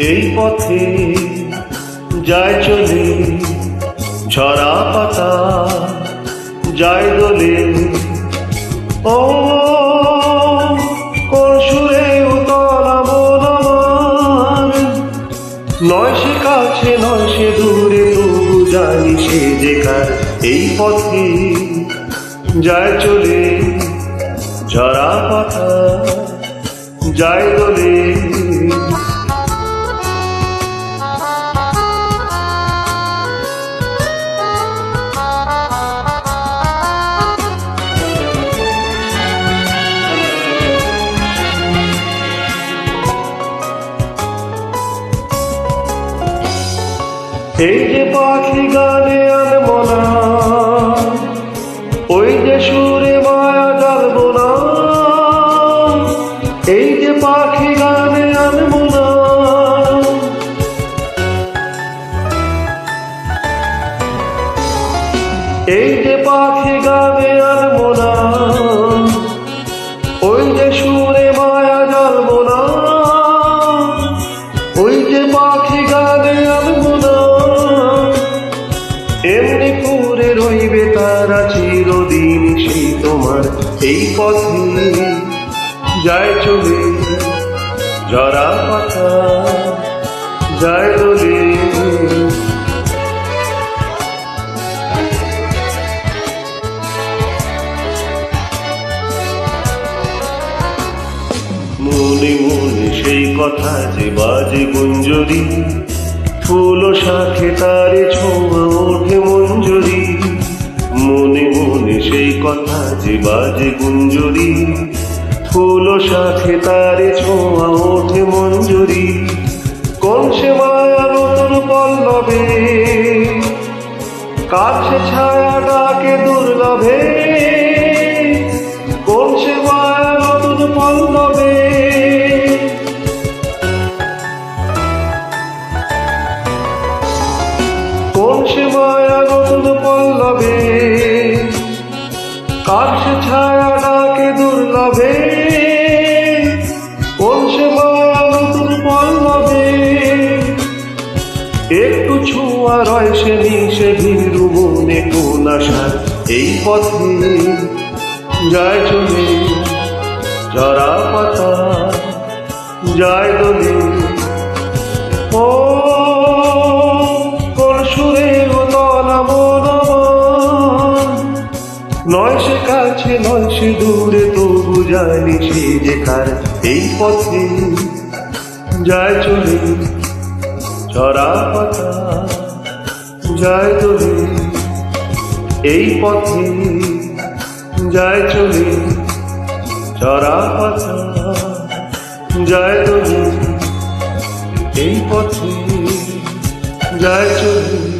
এই পথে যায় চলে ঝরা পাতা, যায় দোলে। ও কোন উতলা আমার। নয় সে কাছে, নয় সে দূরে, তবু জানি সে যেখান এই পথে যায় চলে ঝরা পাতা, যায় দোলে। এই যে পাখি গানে আনমনা ওই যে সুরে মায়া ডালবো না এই যে পাখি গানে আনমনা এই যে পাখি চিরদিন সেই তোমার এই পথে যায় চলে। জরা পাতা যায় দোলে মনে মনে সেই কথা যে বাজে গুঞ্জরি, ফুল শাখে তারে ছোঁয়া ওঠে মঞ্জরি। মনে সেই কথা যে বাজে গুঞ্জরি। ফুল সাথে তারে ছোঁয়া ওঠে মঞ্জুরি। কোন সে মায়া নতুন পল্লবে? কাছে ছায়া ডাকে কার সে ছায়া ডাকে দুর্লভে, কোন সে নতুন পল্লবে একটু ছোঁয়া রয় সে মিশে ভিড়ু মনে কোন আশার এই পথে যায় চলে। জরা পাতা যায় দোলে, ও নয় কাছে, নয় সে দূরে, তবু জানি সে যেখান এই পথে যায় চলে, ছড়া পাতা যায় দোলে এই পথে যায় চলে, ছড়া পাতা যায় দোলে এই পথে যায় চলে।